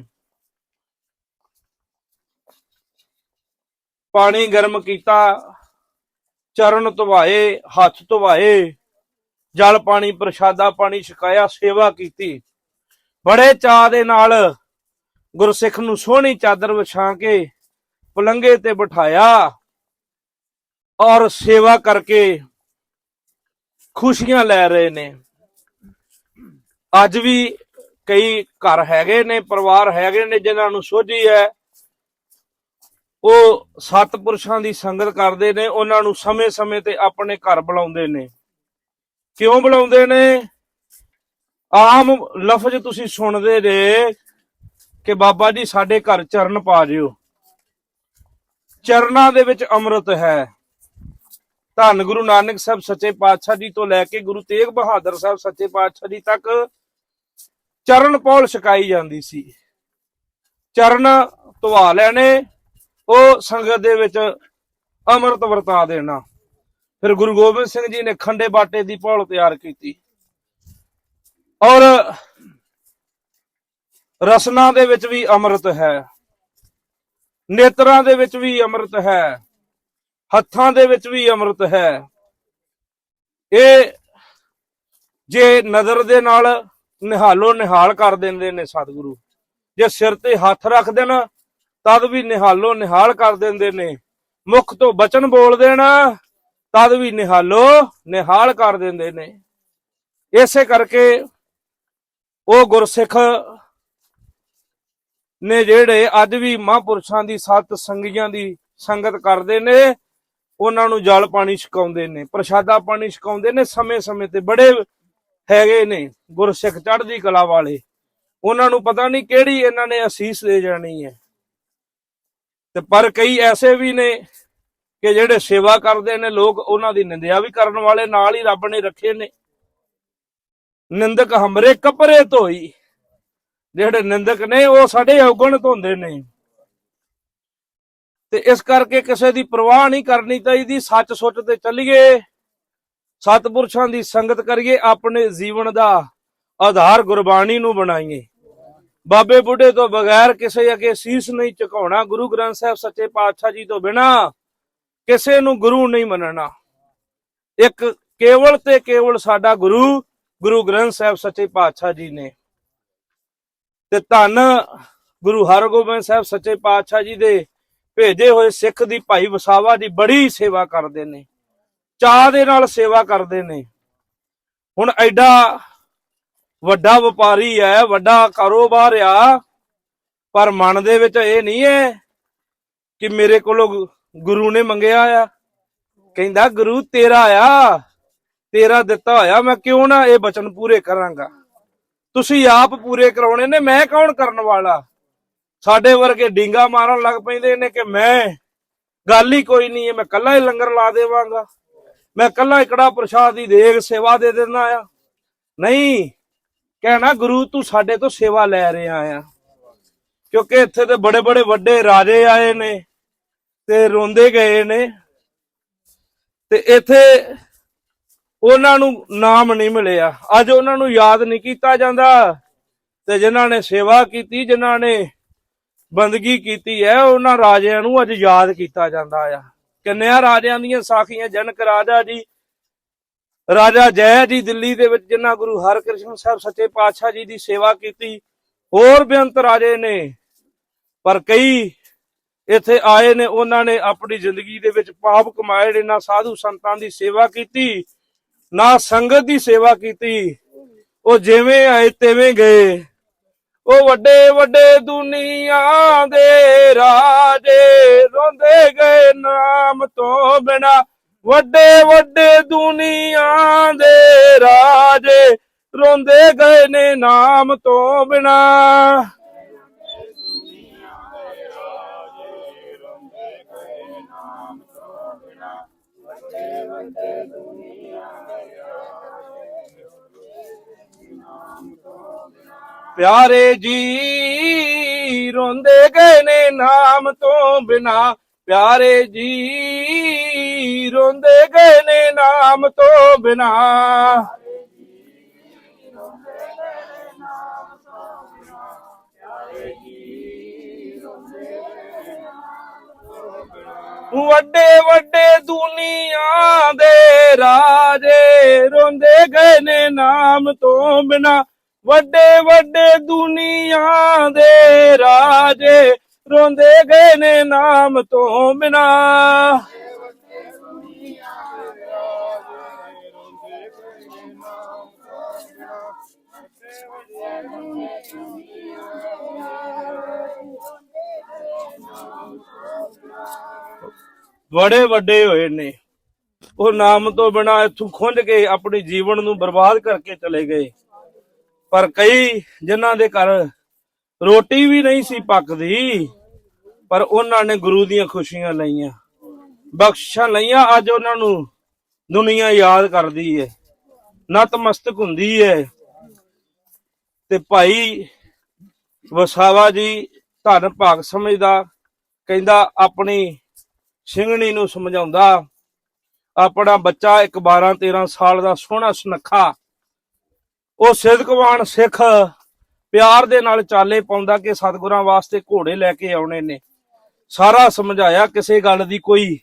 ਪਾਣੀ ਗਰਮ ਕੀਤਾ, ਚਰਨ ਧਵਾਏ, ਹੱਥ ਧਵਾਏ, ਜਲ ਪਾਣੀ, ਪ੍ਰਸ਼ਾਦਾ ਪਾਣੀ ਛਕਾਇਆ, ਸੇਵਾ ਕੀਤੀ। ਬੜੇ ਚਾਅ ਦੇ ਨਾਲ ਗੁਰਸਿੱਖ ਨੂੰ ਸੋਹਣੀ ਚਾਦਰ ਵਿਛਾ ਕੇ ਪਲੰਗੇ ਤੇ ਬਿਠਾਇਆ ਔਰ ਸੇਵਾ ਕਰਕੇ ਖੁਸ਼ੀਆਂ ਲੈ ਰਹੇ ਨੇ। ਅੱਜ ਵੀ ਕਈ ਘਰ ਹੈਗੇ ਨੇ, ਪਰਿਵਾਰ ਹੈਗੇ ਨੇ ਜਿਨ੍ਹਾਂ ਨੂੰ ਸੋਝੀ ਹੈ। ਉਹ ਸਤਪੁਰਸ਼ਾਂ ਦੀ ਸੰਗਤ ਕਰਦੇ ਨੇ, ਉਹਨਾਂ ਨੂੰ ਸਮੇਂ-ਸਮੇਂ ਤੇ ਆਪਣੇ ਘਰ ਬੁਲਾਉਂਦੇ ਨੇ। ਕਿਉਂ ਬੁਲਾਉਂਦੇ ਨੇ? ਆਮ ਲਫ਼ਜ਼ ਤੁਸੀਂ ਸੁਣਦੇ ਨੇ ਕਿ ਬਾਬਾ ਜੀ ਸਾਡੇ ਘਰ ਚਰਨ ਪਾ ਜਿਓ। ਚਰਨਾਂ ਦੇ ਵਿੱਚ ਅੰਮ੍ਰਿਤ ਹੈ। ਧੰਨ ਗੁਰੂ ਨਾਨਕ ਸਾਹਿਬ ਸੱਚੇ ਪਾਤਸ਼ਾਹ ਜੀ ਤੋਂ ਲੈ ਕੇ ਗੁਰੂ ਤੇਗ ਬਹਾਦਰ ਸਾਹਿਬ ਸੱਚੇ ਪਾਤਸ਼ਾਹ ਜੀ ਤੱਕ ਚਰਨ ਪੌਲ ਛਕਾਈ ਜਾਂਦੀ ਸੀ। ਚਰਨ ਧਵਾ ਲੈਣੇ, ਉਹ ਸੰਗਤ ਦੇ ਵਿੱਚ ਅੰਮ੍ਰਿਤ ਵਰਤਾ ਦੇਣਾ। ਫਿਰ ਗੁਰੂ ਗੋਬਿੰਦ ਸਿੰਘ ਜੀ ਨੇ ਖੰਡੇ ਬਾਟੇ ਦੀ ਪੌਲ ਤਿਆਰ ਕੀਤੀ। ਔਰ ਰਸਨਾ ਦੇ ਵਿੱਚ ਵੀ ਅੰਮ੍ਰਿਤ ਹੈ। ਨੇਤਰਾਂ ਦੇ ਵਿੱਚ ਵੀ ਅੰਮ੍ਰਿਤ ਹੈ। ਹੱਥਾਂ ਦੇ ਵਿੱਚ ਵੀ ਅੰਮ੍ਰਿਤ ਹੈ। ਇਹ ਜੇ ਨਜ਼ਰ ਦੇ ਨਾਲ ਨਿਹਾਲੋ, ਨਿਹਾਲ ਕਰ ਦਿੰਦੇ ਨੇ ਸਤਿਗੁਰੂ। ਜੇ ਸਿਰ ਤੇ ਹੱਥ ਰੱਖ ਦੇਣ ਤਦ ਵੀ ਨਿਹਾਲੋ, ਨਿਹਾਲ ਕਰ ਦਿੰਦੇ ਨੇ। ਮੁਖ ਤੋਂ ਬਚਨ ਬੋਲ ਦੇਣਾ, ਤਦ ਵੀ ਨਿਹਾਲੋ, ਨਿਹਾਲ ਕਰ ਦਿੰਦੇ ਨੇ। ਇਸੇ ਕਰਕੇ ਉਹ ਗੁਰਸਿੱਖ ਨੇ ਜਿਹੜੇ ਅੱਜ ਵੀ ਮਹਾਂਪੁਰਸ਼ਾਂ ਦੀ ਸਤ ਸੰਗੀਆਂ ਦੀ ਸੰਗਤ ਕਰਦੇ ਨੇ, ਉਹਨਾਂ ਨੂੰ ਜਲ ਪਾਣੀ ਛਕਾਉਂਦੇ ਨੇ, ਪ੍ਰਸ਼ਾਦਾ ਪਾਣੀ ਛਕਾਉਂਦੇ ਨੇ, ਸਮੇਂ-ਸਮੇਂ ਤੇ ਬੜੇ ਹੈਗੇ ਨੇ, ਗੁਰਸਿੱਖ ਚੜ੍ਹਦੀ ਕਲਾ ਵਾਲੇ। ਉਹਨਾਂ ਨੂੰ ਪਤਾ ਨਹੀਂ ਕਿਹੜੀ ਇਹਨਾਂ ਨੇ ਅਸੀਸ ਦੇ ਜਾਣੀ ਹੈ। ਤੇ ਪਰ ਕਈ ਐਸੇ ਵੀ ਨੇ ਕਿ ਜਿਹੜੇ ਸੇਵਾ ਕਰਦੇ ਨੇ, ਲੋਕ ਉਹਨਾਂ ਦੀ ਨਿੰਦਿਆ ਵੀ ਕਰਨ ਵਾਲੇ, ਨਾਲ ਹੀ ਰੱਬ ਨੇ ਰੱਖੇ ਨੇ। ਨਿੰਦਕ ਹਮਰੇ ਕਪਰੇ ਧੋਈ। ਜਿਹੜੇ ਨਿੰਦਕ ਨੇ, ਉਹ ਸਾਡੇ ਔਗਣ ਧੋਂਦੇ ਨੇ। ਤੇ ਇਸ ਕਰਕੇ ਕਿਸੇ ਦੀ ਪਰਵਾਹ ਨਹੀਂ ਕਰਨੀ ਚਾਹੀਦੀ ਸੱਚ ਸੁੱਚ ਤੇ ਚੱਲੀਏ। ਸਤਪੁਰਸ਼ਾਂ ਦੀ ਸੰਗਤ ਕਰੀਏ ਆਪਣੇ ਜੀਵਨ ਦਾ ਆਧਾਰ ਗੁਰਬਾਣੀ ਨੂੰ ਬਣਾਈਏ। ਬਾਬੇ ਬੁੱਢੇ ਤੋਂ ਬਗੈਰ ਕਿਸੇ ਅੱਗੇ ਸੀਸ ਨਹੀਂ ਝੁਕਾਉਣਾ, ਗੁਰੂ ਗ੍ਰੰਥ ਸਾਹਿਬ ਸੱਚੇ ਪਾਤਸ਼ਾਹ ਜੀ ਤੋਂ ਬਿਨਾ ਕਿਸੇ ਨੂੰ ਗੁਰੂ ਨਹੀਂ ਮੰਨਣਾ। ਇੱਕ ਕੇਵਲ ਤੇ ਕੇਵਲ ਸਾਡਾ ਗੁਰੂ ਗੁਰੂ ਗ੍ਰੰਥ ਸਾਹਿਬ ਸੱਚੇ ਪਾਤਸ਼ਾਹ ਜੀ ਨੇ। ਤੇ ਧੰਨ ਗੁਰੂ ਹਰਗੋਬਿੰਦ ਸਾਹਿਬ ਸੱਚੇ ਪਾਤਸ਼ਾਹ ਜੀ ਦੇ ਭੇਜੇ ਹੋਏ ਸਿੱਖ ਦੀ ਭਾਈ ਵਸਾਵਾ ਦੀ ਬੜੀ ਸੇਵਾ ਕਰਦੇ ਨੇ। ਚਾਹ ਦੇ ਨਾਲ ਸੇਵਾ ਕਰਦੇ ਨੇ। ਹੁਣ ਐਡਾ ਵੱਡਾ ਵਪਾਰੀ ਹੈ, ਵੱਡਾ ਕਾਰੋਬਾਰ ਆ, ਪਰ ਮਨ ਦੇ ਵਿੱਚ ਇਹ ਨਹੀਂ ਹੈ ਕਿ ਮੇਰੇ ਕੋਲੋਂ ਗੁਰੂ ਨੇ ਮੰਗਿਆ ਆ। ਕਹਿੰਦਾ, ਗੁਰੂ, ਤੇਰਾ ਆ, ਤੇਰਾ ਦਿੱਤਾ ਹੋਇਆ, ਮੈਂ ਕਿਉਂ ਨਾ ਇਹ ਬਚਨ ਪੂਰੇ ਕਰਾਂਗਾ? ਤੁਸੀਂ ਆਪ ਪੂਰੇ ਕਰਾਉਣੇ ਨੇ, ਮੈਂ ਕੌਣ ਕਰਨ ਵਾਲਾ? ਸਾਡੇ ਵਰਗੇ ਡਿੰਗਾ ਮਾਰਨ ਲੱਗ ਪੈਂਦੇ ਨੇ ਕਿ ਮੈਂ, ਗੱਲ ਹੀ ਕੋਈ ਨਹੀਂ ਹੈ, ਮੈਂ ਕੱਲਾ ਹੀ ਲੰਗਰ ਲਾ ਦੇਵਾਂਗਾ। ਮੈਂ ਕੱਲਾ ਹੀ ਪ੍ਰਸ਼ਾਦ ਦੀ ਦੇਗ ਸੇਵਾ ਦੇ ਦਿੰਦਾ ਆ। ਨਹੀਂ, ਕਹਿਣਾ ਗੁਰੂ ਤੂੰ ਸਾਡੇ ਤੋਂ ਸੇਵਾ ਲੈ ਰਿਹਾ ਆ। ਕਿਉਂਕਿ ਇੱਥੇ ਤੇ ਬੜੇ ਬੜੇ ਵੱਡੇ ਰਾਜੇ ਆਏ ਨੇ ਤੇ ਰੋਂਦੇ ਗਏ ਨੇ। ਤੇ ਇੱਥੇ ਉਹਨਾਂ ਨੂੰ ਨਾਮ ਨਹੀਂ ਮਿਲਿਆ। ਅੱਜ ਉਹਨਾਂ ਨੂੰ ਯਾਦ ਨਹੀਂ ਕੀਤਾ ਜਾਂਦਾ। ਤੇ ਜਿਨ੍ਹਾਂ ਨੇ ਸੇਵਾ ਕੀਤੀ, ਜਿਨ੍ਹਾਂ ਨੇ ਬੰਦਗੀ ਕੀਤੀ ਹੈ, ਉਹਨਾਂ ਰਾਜਿਆਂ ਨੂੰ ਅੱਜ ਯਾਦ ਕੀਤਾ ਜਾਂਦਾ ਆ। ਕਿੰਨਿਆਂ ਰਾਜਿਆਂ ਦੀਆਂ ਸਾਖੀਆਂ, ਜਨਕ ਰਾਜਾ ਜੀ, ਰਾਜਾ ਜੈ ਜੀ ਦਿੱਲੀ ਦੇ ਵਿੱਚ, ਜਿਨ੍ਹਾਂ ਗੁਰੂ ਹਰਕ੍ਰਿਸ਼ਨ ਸਾਹਿਬ ਸੱਚੇ ਪਾਤਸ਼ਾਹ ਜੀ ਦੀ ਸੇਵਾ ਕੀਤੀ, ਹੋਰ ਬੇਅੰਤ ਰਾਜੇ ਨੇ, ਪਰ ਕਈ ਇੱਥੇ ਆਏ ਨੇ, ਉਹਨਾਂ ਨੇ ਆਪਣੀ ਜ਼ਿੰਦਗੀ ਦੇ ਵਿੱਚ ਪਾਪ ਕਮਾਏ ਨੇ, ਨਾ ਸਾਧੂ ਸੰਤਾਂ ਦੀ ਸੇਵਾ ਕੀਤੀ, ਨਾ ਸੰਗਤ ਦੀ ਸੇਵਾ ਕੀਤੀ, ਉਹ ਜਿਵੇਂ ਆਏ, ਤਿਵੇਂ ਗਏ। ਉਹ ਵੱਡੇ ਵੱਡੇ ਦੁਨੀਆ ਦੇ ਰਾਜੇ ਰੋਂਦੇ ਗਏ ਨਾਮ ਤੋਂ ਬਿਨਾ। ਵੱਡੇ ਵੱਡੇ ਦੁਨੀਆ ਦੇ ਰਾਜੇ ਰੋਂਦੇ ਗਏ ਨੇ ਨਾਮ ਤੋਂ ਬਿਨਾ। ਪਿਆਰੇ ਜੀ ਰੋਂਦੇ ਗਏ ਨੇ ਨਾਮ ਤੋਂ ਬਿਨਾ। ਪਿਆਰੇ ਜੀ ਰੋਂਦੇ ਗਏ ਨੇ ਨਾਮ ਤੋਂ ਬਿਨਾ। ਵੱਡੇ ਵੱਡੇ ਦੁਨੀਆ ਦੇ ਰਾਜੇ ਰੋਂਦੇ ਗਏ ਨੇ ਨਾਮ ਤੋਂ ਬਿਨਾ। ਵੱਡੇ ਵੱਡੇ ਦੁਨੀਆ ਦੇ ਰਾਜੇ ਰੋਂਦੇ ਗਏ ਨੇ ਨਾਮ ਤੋਂ ਬਿਨਾ। ਬੜੇ ਵੱਡੇ ਹੋਏ ਨੇ। ਉਹ ਨਾਮ ਤੋਂ ਬਿਨਾ ਇੱਥੋਂ ਖੁੰਝ ਕੇ ਆਪਣੇ ਜੀਵਨ ਨੂੰ ਬਰਬਾਦ ਕਰਕੇ ਚਲੇ ਗਏ। ਪਰ ਕਈ ਜਿਨ੍ਹਾਂ ਦੇ ਘਰ ਰੋਟੀ ਵੀ ਨਹੀਂ ਸੀ ਪੱਕਦੀ, ਪਰ ਉਹਨਾਂ ਨੇ ਗੁਰੂ ਦੀਆਂ ਖੁਸ਼ੀਆਂ ਲਈਆਂ ਬਖਸ਼ਾਂ ਲਈਆਂ। ਅੱਜ ਉਹਨਾਂ ਨੂੰ ਦੁਨੀਆ ਯਾਦ ਕਰਦੀ ਹੈ ਨਤਮਸਤਕ ਹੁੰਦੀ ਹੈ ਤੇ ਭਾਈ ਵਸਾਵਾ ਜੀ ਧੰਨ ਭਾਗ ਸਮਝਦਾ, ਕਹਿੰਦਾ ਆਪਣੀ ਸਿੰਘਣੀ ਨੂੰ ਸਮਝਾਉਂਦਾ, ਆਪਣਾ ਬੱਚਾ ਇੱਕ 12 13 ਸਾਲ ਦਾ ਸੋਹਣਾ ਸੁਨੱਖਾ ਉਹ ਸਿੱਧਕਵਾਨ ਸਿੱਖ ਪਿਆਰ ਦੇ ਨਾਲ ਚਾਲੇ ਪਾਉਂਦਾ ਕਿ ਸਤਿਗੁਰਾਂ ਵਾਸਤੇ ਘੋੜੇ ਲੈ ਕੇ ਆਉਣੇ ਨੇ। ਸਾਰਾ ਸਮਝਾਇਆ, ਕਿਸੇ ਗੱਲ ਦੀ ਕੋਈ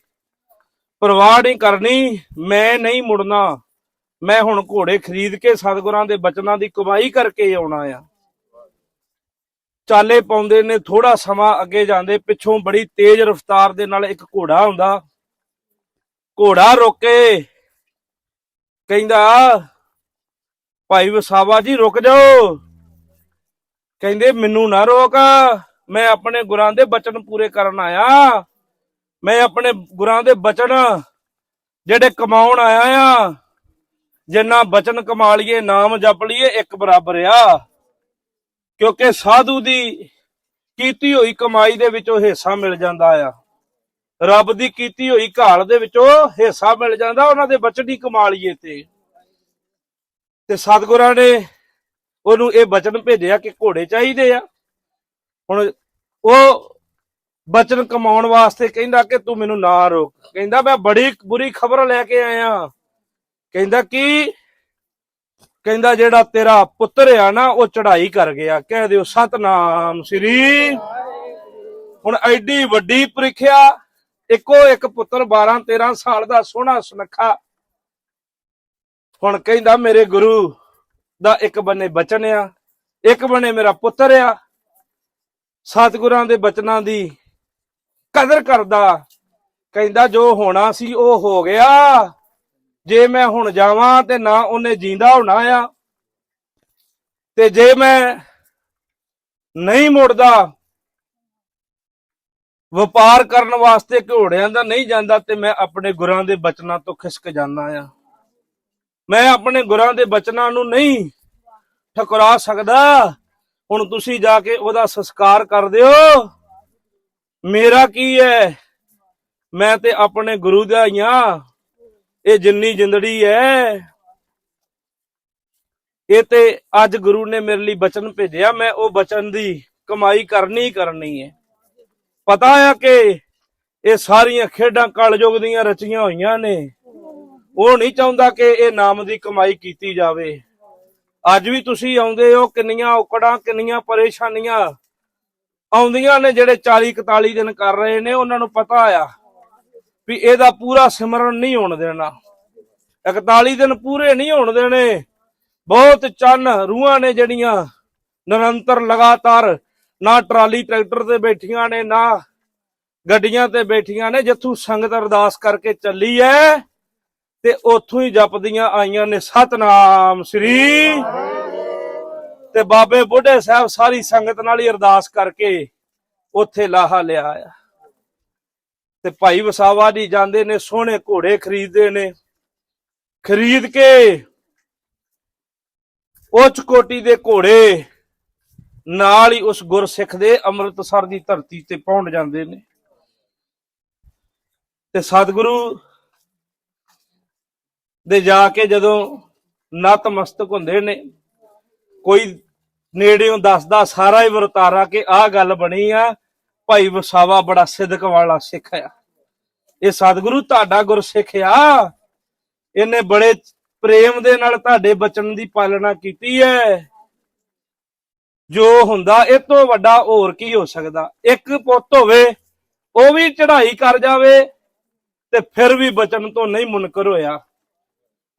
ਪਰਵਾਹ ਨਹੀਂ ਕਰਨੀ, ਮੈਂ ਨਹੀਂ ਮੁੜਨਾ। ਮੈਂ ਹੁਣ ਘੋੜੇ ਖਰੀਦ ਕੇ ਸਤਿਗੁਰਾਂ ਦੇ ਬਚਨਾਂ ਦੀ ਕਮਾਈ ਕਰਕੇ ਆਉਣਾ ਆ। ਚਾਲੇ ਪਾਉਂਦੇ ਨੇ ਥੋੜਾ ਸਮਾਂ ਅੱਗੇ ਜਾਂਦੇ, ਪਿੱਛੋਂ ਬੜੀ ਤੇਜ਼ ਰਫ਼ਤਾਰ ਦੇ ਨਾਲ ਇੱਕ ਘੋੜਾ ਹੁੰਦਾ ਘੋੜਾ ਰੋਕੇ ਕਹਿੰਦਾ ਭਾਈ ਵਸਾਵਾ ਜੀ, ਰੁਕ ਜਾਓ। ਕਹਿੰਦੇ, ਮੈਨੂੰ ਨਾ ਰੋਕ। ਮੈਂ ਆਪਣੇ ਗੁਰਾਂ ਦੇ ਬਚਨ ਪੂਰੇ ਕਰਨ ਆਇਆ। ਮੈਂ ਆਪਣੇ ਗੁਰਾਂ ਦੇ ਬਚਨ ਜਿਹੜੇ ਕਮਾਉਣ ਆਇਆ ਆ ਜਿੰਨਾ ਬਚਨ ਕਮਾ ਲਈਏ, ਨਾਮ ਜਪ ਲਈਏ, ਇੱਕ ਬਰਾਬਰ ਆ। ਕਿਉਂਕਿ ਸਾਧੂ ਦੀ ਕੀਤੀ ਹੋਈ ਕਮਾਈ ਦੇ ਵਿੱਚੋਂ ਹਿੱਸਾ ਮਿਲ ਜਾਂਦਾ ਆ। ਰੱਬ ਦੀ ਕੀਤੀ ਹੋਈ ਘਾਲ ਦੇ ਵਿੱਚੋਂ ਹਿੱਸਾ ਮਿਲ ਜਾਂਦਾ, ਉਹਨਾਂ ਦੇ ਬਚਨ ਹੀ ਕਮਾ ਲਈਏ ਤੇ। ਤੇ ਸਤਿਗੁਰਾਂ ਨੇ ਉਹਨੂੰ ਇਹ ਬਚਨ ਭੇਜਿਆ ਕਿ ਘੋੜੇ ਚਾਹੀਦੇ ਆ। ਹੁਣ ਉਹ ਬਚਨ ਕਮਾਉਣ ਵਾਸਤੇ ਕਹਿੰਦਾ ਕਿ ਤੂੰ ਮੈਨੂੰ ਨਾ ਰੋਕ। ਕਹਿੰਦਾ ਮੈਂ ਬੜੀ ਬੁਰੀ ਖਬਰ ਲੈ ਕੇ ਆਇਆ। ਕਹਿੰਦਾ ਕਿ? ਕਹਿੰਦਾ ਜਿਹੜਾ ਤੇਰਾ ਪੁੱਤਰ ਆ ਨਾ ਉਹ ਚੜ੍ਹਾਈ ਕਰ ਗਿਆ। ਕਹਿ ਦਿਓ ਸਤਨਾਮ ਸ੍ਰੀ ਹੁਣ ਐਡੀ ਵੱਡੀ ਪ੍ਰੀਖਿਆ। ਇੱਕੋ ਇੱਕ ਪੁੱਤਰ 12 13 ਸਾਲ ਦਾ ਸੋਹਣਾ ਸੁਨੱਖਾ ਹੁਣ ਕਹਿੰਦਾ ਮੇਰੇ ਗੁਰੂ ਦਾ ਇੱਕ ਬੰਨੇ ਬਚਨ ਆ, ਇੱਕ ਬੰਨੇ ਮੇਰਾ ਪੁੱਤਰ ਆ। ਸਤਿਗੁਰਾਂ ਦੇ ਬਚਨਾਂ ਦੀ ਕਦਰ ਕਰਦਾ। ਕਹਿੰਦਾ ਜੋ ਹੋਣਾ ਸੀ ਉਹ ਹੋ ਗਿਆ। ਜੇ ਮੈਂ ਹੁਣ ਜਾਵਾਂ ਤੇ ਨਾ ਉਹਨੇ ਜਿੰਦਾ ਹੋਣਾ ਆ, ਤੇ ਜੇ ਮੈਂ ਨਹੀਂ ਮੁੜਦਾ, ਵਪਾਰ ਕਰਨ ਵਾਸਤੇ ਘੋੜਿਆਂ ਦਾ ਨਹੀਂ ਜਾਂਦਾ, ਤੇ ਮੈਂ ਆਪਣੇ ਗੁਰਾਂ ਦੇ ਬਚਨਾਂ ਤੋਂ ਖਿਸਕ ਜਾਂਦਾ ਆ। ਮੈਂ ਆਪਣੇ ਗੁਰਾਂ ਦੇ ਬਚਨਾਂ ਨੂੰ ਨਹੀਂ ਠਕਰਾ ਸਕਦਾ। ਹੁਣ ਤੁਸੀਂ ਜਾ ਕੇ ਉਹਦਾ ਸੰਸਕਾਰ ਕਰ ਦਿਓ। ਮੇਰਾ ਕੀ ਹੈ? ਮੈਂ ਤੇ ਆਪਣੇ ਗੁਰੂ ਦਾ ਹੀ ਆ ਇਹ ਜਿੰਨੀ ਜਿੰਦੜੀ ਹੈ, ਇਹ ਤੇ ਅੱਜ ਗੁਰੂ ਨੇ ਮੇਰੇ ਲਈ ਬਚਨ ਭੇਜਿਆ। ਮੈਂ ਉਹ ਬਚਨ ਦੀ ਕਮਾਈ ਕਰਨੀ ਹੀ ਕਰਨੀ ਹੈ। ਪਤਾ ਆ ਕਿ ਇਹ ਸਾਰੀਆਂ ਖੇਡਾਂ ਕਲਯੁਗ ਦੀਆਂ ਰਚੀਆਂ ਹੋਈਆਂ ਨੇ। ਉਹ ਨਹੀਂ ਚਾਹੁੰਦਾ ਕਿ ਇਹ ਨਾਮ ਦੀ ਕਮਾਈ ਕੀਤੀ ਜਾਵੇ। ਅੱਜ ਵੀ ਤੁਸੀਂ ਆਉਂਦੇ ਹੋ, ਕਿੰਨੀਆਂ ਔਕੜਾਂ, ਕਿੰਨੀਆਂ ਪਰੇਸ਼ਾਨੀਆਂ ਆਉਂਦੀਆਂ ਨੇ ਜਿਹੜੇ 40 41 ਦਿਨ ਕਰ ਰਹੇ ਨੇ, ਉਹਨਾਂ ਨੂੰ ਪਤਾ ਆ ਵੀ ਇਹਦਾ ਪੂਰਾ ਸਿਮਰਨ ਨਹੀਂ ਹੋਣ ਦੇਣਾ। 41 ਦਿਨ ਪੂਰੇ ਨਹੀਂ ਹੋਣ ਦੇਣੇ। ਬਹੁਤ ਚੰਨ ਰੂਹਾਂ ਨੇ ਜਿਹੜੀਆਂ ਨਿਰੰਤਰ ਲਗਾਤਾਰ ਨਾ ਟਰਾਲੀ ਟਰੈਕਟਰ ਤੇ ਬੈਠੀਆਂ ਨੇ, ਨਾ ਗੱਡੀਆਂ ਤੇ ਬੈਠੀਆਂ ਨੇ, ਜਿੱਥੋਂ ਸੰਗਤ ਅਰਦਾਸ ਕਰਕੇ ਚੱਲੀ ਐ ਤੇ ਉੱਥੋਂ ਹੀ ਜਪਦੀਆਂ ਆਈਆਂ ਨੇ। ਸਤਨਾਮ ਸ੍ਰੀ ਤੇ ਬਾਬੇ ਬੁੱਢੇ ਸਾਹਿਬ ਸਾਰੀ ਸੰਗਤ ਨਾਲ ਹੀ ਅਰਦਾਸ ਕਰਕੇ ਉੱਥੇ ਲਾਹਾ ਲਿਆ ਆ। ਤੇ ਭਾਈ ਵਸਾਵਾ ਜੀ ਜਾਂਦੇ ਨੇ, ਸੋਹਣੇ ਘੋੜੇ ਖਰੀਦਦੇ ਨੇ। ਖਰੀਦ ਕੇ ਉੱਚ ਕੋਟੀ ਦੇ ਘੋੜੇ ਨਾਲ ਹੀ ਉਸ ਗੁਰਸਿੱਖ ਦੇ ਅੰਮ੍ਰਿਤਸਰ ਦੀ ਧਰਤੀ ਤੇ ਪਹੁੰਚ ਜਾਂਦੇ ਨੇ। ਤੇ ਸਤਿਗੁਰੂ ਦੇ ਜਾ ਕੇ ਜਦੋਂ ਨਤਮਸਤਕ ਹੁੰਦੇ ਨੇ, ਕੋਈ ਨੇੜਿਓਂ ਦੱਸਦਾ, ਸਾਰਾ ਹੀ ਵਰਤਾਰਾ ਕਿ ਆਹ ਗੱਲ ਬਣੀ ਆ, ਭਾਈ ਵਸਾਵਾ ਬੜਾ ਸਿੱਧਕ ਵਾਲਾ ਸਿੱਖ ਆ। ਇਹ ਸਤਿਗੁਰੂ ਤੁਹਾਡਾ ਗੁਰਸਿੱਖ ਆ। ਇਹਨੇ ਬੜੇ ਪ੍ਰੇਮ ਦੇ ਨਾਲ ਤੁਹਾਡੇ ਬਚਨ ਦੀ ਪਾਲਣਾ ਕੀਤੀ ਹੈ ਜੋ ਹੁੰਦਾ, ਇਹ ਤੋਂ ਵੱਡਾ ਹੋਰ ਕੀ ਹੋ ਸਕਦਾ? ਇੱਕ ਪੁੱਤ ਹੋਵੇ, ਉਹ ਵੀ ਚੜ੍ਹਾਈ ਕਰ ਜਾਵੇ ਤੇ ਫਿਰ ਵੀ ਬਚਨ ਤੋਂ ਨਹੀਂ ਮੁਨਕਰ ਹੋਇਆ।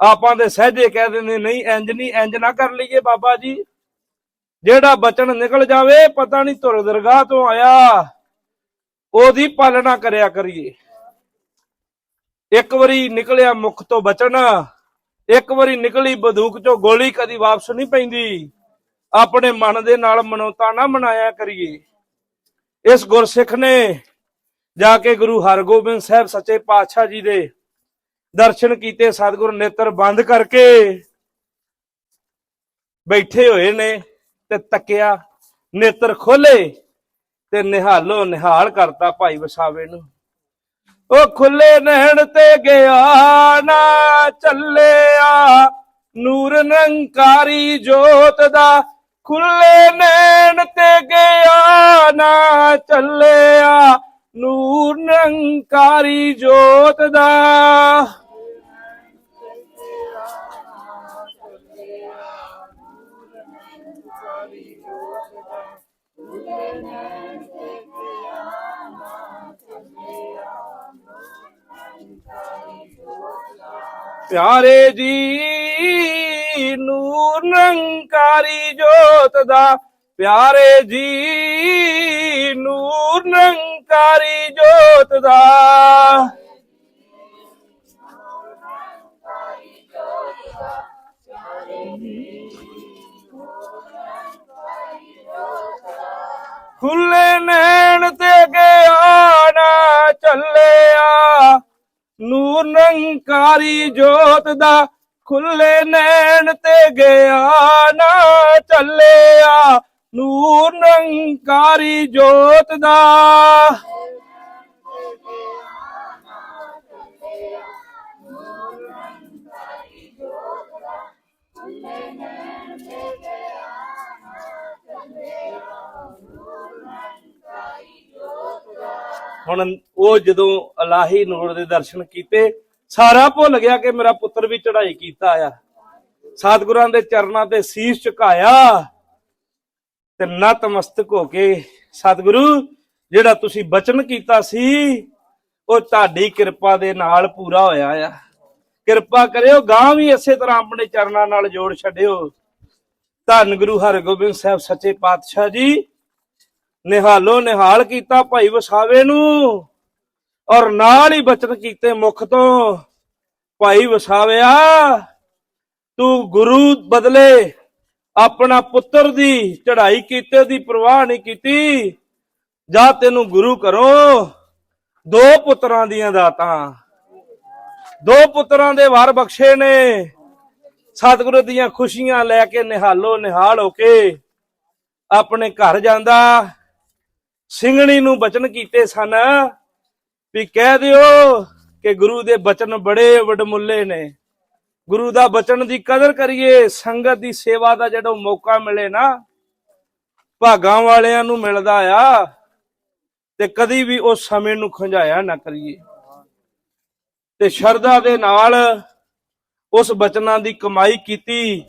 ਆਪਾਂ ਦੇ ਸਹਜੇ ਕਹਿ ਦਿੰਦੇ, ਨਹੀਂ, ਇੰਜ ਨਹੀਂ, ਇੰਜ ਨਾ ਕਰ ਲਈਏ ਬਾਬਾ ਜੀ। ਜਿਹੜਾ ਬਚਨ ਨਿਕਲ ਜਾਵੇ, ਪਤਾ ਨਹੀਂ ਧੁਰ ਦਰਗਾਹ ਤੋਂ ਆਇਆ। ਉਹਦੀ ਪਾਲਣਾ ਕਰਿਆ ਕਰੀਏ। ਇੱਕ ਵਾਰੀ ਨਿਕਲਿਆ ਮੁਖ ਤੋਂ ਬਚਨ, ਇੱਕ ਵਾਰੀ ਨਿਕਲੀ ਬੰਦੂਕ ਚੋਂ ਗੋਲੀ, ਕਦੀ ਵਾਪਸ ਨਹੀਂ ਪੈਂਦੀ। ਆਪਣੇ ਮਨ ਦੇ ਨਾਲ ਮਨੋਤਾ ਨਾ ਮਨਾਇਆ ਕਰੀਏ। ਇਸ ਗੁਰਸਿੱਖ ਨੇ ਜਾ ਕੇ ਗੁਰੂ ਹਰਗੋਬਿੰਦ ਸਾਹਿਬ ਸੱਚੇ ਪਾਤਸ਼ਾਹ ਜੀ ਦੇ ਦਰਸ਼ਨ ਕੀਤੇ, ਸਤਿਗੁਰ ਨੇਤਰ ਬੰਦ ਕਰਕੇ ਬੈਠੇ ਹੋਏ ਨੇ ਤੇ ਤੱਕਿਆ, ਨੇਤਰ ਖੋਲੇ ਤੇ ਨਿਹਾਲੋ, ਨਿਹਾਲ ਕਰਤਾ ਭਾਈ ਵਸਾਵੇ ਨੂੰ। ਉਹ ਖੁੱਲੇ ਨਹਿਣ ਤੇ ਗਿਆ ਨਾ ਚੱਲਿਆ, ਨੂਰ ਨਿਰੰਕਾਰੀ ਜੋਤ ਦਾ ਖੁੱਲੇ ਨੈਣ ਤੇ ਗਿਆ ਨਾ ਚੱਲਿਆ, ਨੂਰ ਨਿਰੰਕਾਰੀ ਜੋਤ ਦਾ। ਪਿਆਰੇ ਜੀ ਨੂਰ ਨੰਕਾਰੀ ਜੋਤ ਦਾ ਪਿਆਰੇ ਜੀ ਨੂਰ ਨੰਕਾਰੀ ਜੋਤ ਦਾ ਖੁੱਲੇ ਨੈਣ ਤੇ ਗਿਆ ਨਾ ਚੱਲਿਆ। ਨੂਰ ਨੰਕਾਰੀ ਜੋਤ ਦਾ ਖੁੱਲੇ ਨੈਣ ਤੇ ਗਿਆ ਨਾ ਚੱਲਿਆ। ਨੂਰ ਨੰਕਾਰੀ ਜੋਤ ਦਾ ਹੁਣ ਉਹ ਜਦੋਂ ਅਲਾਹੀ ਨੂਰ ਦੇ ਦਰਸ਼ਨ ਕੀਤੇ, ਸਾਰਾ ਭੁੱਲ ਗਿਆ ਕਿ ਮੇਰਾ ਪੁੱਤਰ ਵੀ ਚੜ੍ਹਾਈ ਕੀਤਾ ਆ। ਸਤਿਗੁਰਾਂ ਦੇ ਚਰਨਾਂ ਤੇ ਸੀਸ ਝੁਕਾਇਆ ਤੇ ਨਤਮਸਤਕ ਹੋ ਕੇ ਸਤਿਗੁਰੂ ਜਿਹੜਾ ਤੁਸੀਂ ਬਚਨ ਕੀਤਾ ਸੀ, ਉਹ ਤੁਹਾਡੀ ਕਿਰਪਾ ਦੇ ਨਾਲ ਪੂਰਾ ਹੋਇਆ ਆ। ਕਿਰਪਾ ਕਰਿਓ, ਗਾਂ ਵੀ ਇਸੇ ਤਰ੍ਹਾਂ ਆਪਣੇ ਚਰਨਾਂ ਨਾਲ ਜੋੜ ਛੱਡਿਓ। ਧੰਨ ਗੁਰੂ ਹਰਗੋਬਿੰਦ ਸਾਹਿਬ, ਸੱਚੇ ਪਾਤਸ਼ਾਹ ਜੀ ਨਿਹਾਲੋ, ਨਿਹਾਲ ਕੀਤਾ ਭਾਈ ਵਸਾਵੇ ਨੂੰ ਔਰ ਨਾਲ ਹੀ ਬਚਨ ਕੀਤੇ ਮੁਖ ਤੋਂ। ਭਾਈ ਵਸਾਵਿਆ, ਤੂੰ ਗੁਰੂ ਬਦਲੇ ਆਪਣਾ ਪੁੱਤਰ ਦੀ ਚੜ੍ਹਾਈ ਕੀਤੇ ਦੀ ਪਰਵਾਹ ਨਹੀਂ ਕੀਤੀ। ਜਾਂ ਤੈਨੂੰ ਗੁਰੂ ਕਰੋ ਦੋ ਪੁੱਤਰਾਂ ਦੀਆਂ ਦਾਤਾਂ। ਦੋ ਪੁੱਤਰਾਂ ਦੇ ਵਾਰ ਬਖਸ਼ੇ ਨੇ। ਸਤਿਗੁਰੂ ਦੀਆਂ ਖੁਸ਼ੀਆਂ ਲੈ ਕੇ ਨਿਹਾਲੋ, ਨਿਹਾਲ ਹੋ ਕੇ ਆਪਣੇ ਘਰ ਜਾਂਦਾ। ਸਿੰਘਣੀ ਨੂੰ ਬਚਨ ਕੀਤੇ ਸਨ। ਵੀ ਕਹਿ ਦਿਓ ਕਿ ਗੁਰੂ ਦੇ ਬਚਨ ਬੜੇ ਵਡਮੁੱਲੇ ਨੇ। ਗੁਰੂ ਦਾ ਬਚਨ ਦੀ ਕਦਰ ਕਰੀਏ, ਸੰਗਤ ਦੀ ਸੇਵਾ ਦਾ ਜਦੋਂ ਮੌਕਾ ਮਿਲੇ ਨਾ, ਭਾਗਾਂ ਵਾਲਿਆਂ ਨੂੰ ਮਿਲਦਾ ਆ ਤੇ ਕਦੀ ਵੀ ਉਸ ਸਮੇਂ ਨੂੰ ਖੰਜਾਇਆ ਨਾ ਕਰੀਏ। ਤੇ ਸ਼ਰਧਾ ਦੇ ਨਾਲ ਉਸ ਬਚਨਾਂ ਦੀ ਕਮਾਈ ਕੀਤੀ।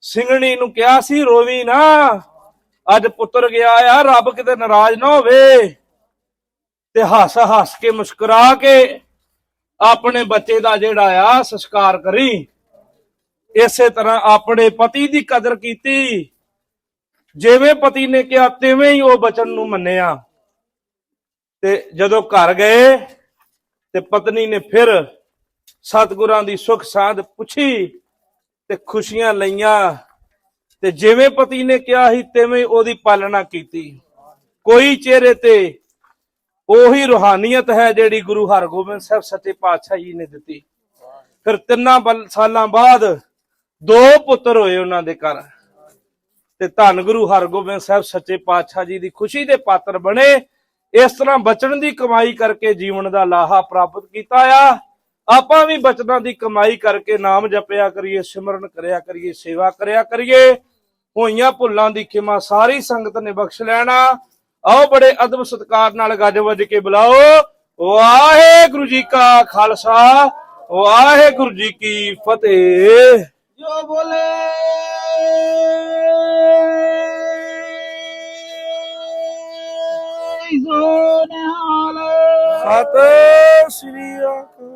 ਸਿੰਘਣੀ ਨੂੰ ਕਿਹਾ ਸੀ, ਰੋਵੀ ਨਾ। ਅੱਜ ਪੁੱਤਰ ਗਿਆ ਆ, ਰੱਬ ਕਿਤੇ ਨਾਰਾਜ਼ ਨਾ ਹੋਵੇ। ਤੇ ਹੱਸ ਹੱਸ ਕੇ ਮੁਸਕਰਾ ਕੇ ਆਪਣੇ ਬੱਚੇ ਦਾ ਜਿਹੜਾ ਆ, ਸੰਸਕਾਰ ਕਰੀ। ਇਸੇ ਤਰ੍ਹਾਂ ਆਪਣੇ ਪਤੀ ਦੀ ਕਦਰ ਕੀਤੀ। ਜਿਵੇਂ ਪਤੀ ਨੇ ਕਿਹਾ, ਤਿਵੇਂ ਹੀ ਉਹ ਬਚਨ ਨੂੰ ਮੰਨਿਆ। ਤੇ ਜਦੋਂ ਘਰ ਗਏ ਤੇ ਪਤਨੀ ਨੇ ਫਿਰ ਸਤਿਗੁਰਾਂ ਦੀ ਸੁਖ ਸਾਧ ਪੁੱਛੀ ਤੇ ਖੁਸ਼ੀਆਂ ਲਈਆਂ। ਤੇ ਜਿਵੇਂ ਪਤੀ ਨੇ ਕਿਹਾ ਸੀ, ਤਿਵੇਂ ਉਹਦੀ ਪਾਲਣਾ ਕੀਤੀ। ਕੋਈ ਚਿਹਰੇ ਤੇ ਉਹੀ ਰੂਹਾਨੀਅਤ ਹੈ ਜਿਹੜੀ ਗੁਰੂ ਹਰਗੋਬਿੰਦ ਸਾਹਿਬ ਸੱਚੇ ਪਾਤਸ਼ਾਹ ਜੀ ਨੇ ਦਿੱਤੀ। ਫਿਰ ਤਿੰਨਾਂ ਬਲ- ਸਾਲਾਂ ਬਾਅਦ ਦੋ ਪੁੱਤਰ ਹੋਏ ਉਹਨਾਂ ਦੇ ਘਰ। ਤੇ ਧੰਨ ਗੁਰੂ ਹਰਗੋਬਿੰਦ ਸਾਹਿਬ ਸੱਚੇ ਪਾਤਸ਼ਾਹ ਜੀ ਦੀ ਖੁਸ਼ੀ ਦੇ ਪਾਤਰ ਬਣੇ। ਇਸ ਤਰ੍ਹਾਂ ਬਚਣ ਦੀ ਕਮਾਈ ਕਰਕੇ ਜੀਵਨ ਦਾ ਲਾਹਾ ਪ੍ਰਾਪਤ ਕੀਤਾ ਆ। ਆਪਾਂ ਵੀ ਬਚਨਾਂ ਦੀ ਕਮਾਈ ਕਰਕੇ ਨਾਮ ਜਪਿਆ ਕਰੀਏ ਸਿਮਰਨ ਕਰਿਆ ਕਰੀਏ ਸੇਵਾ ਕਰਿਆ ਕਰੀਏ ਹੋਈਆਂ ਭੁੱਲਾਂ ਦੀ ਖਿਮਾ ਸਾਰੀ ਸੰਗਤ ਨੇ ਬਖਸ਼ ਲੈਣਾ। ਆਓ ਬੜੇ ਅਦਬ ਸਤਕਾਰ ਨਾਲ ਗੱਜ ਵੱਜ ਕੇ ਬੁਲਾਓ। ਵਾਹਿਗੁਰੂ ਜੀ ਕਾ ਖਾਲਸਾ ਵਾਹਿਗੁਰੂ ਜੀ ਕੀ ਫਤਿਹ। ਜੋ ਬੋਲੇ। ਸੋਨਿਹਾਲ ਸਤਿ ਸ੍ਰੀ ਅਕਾਲ।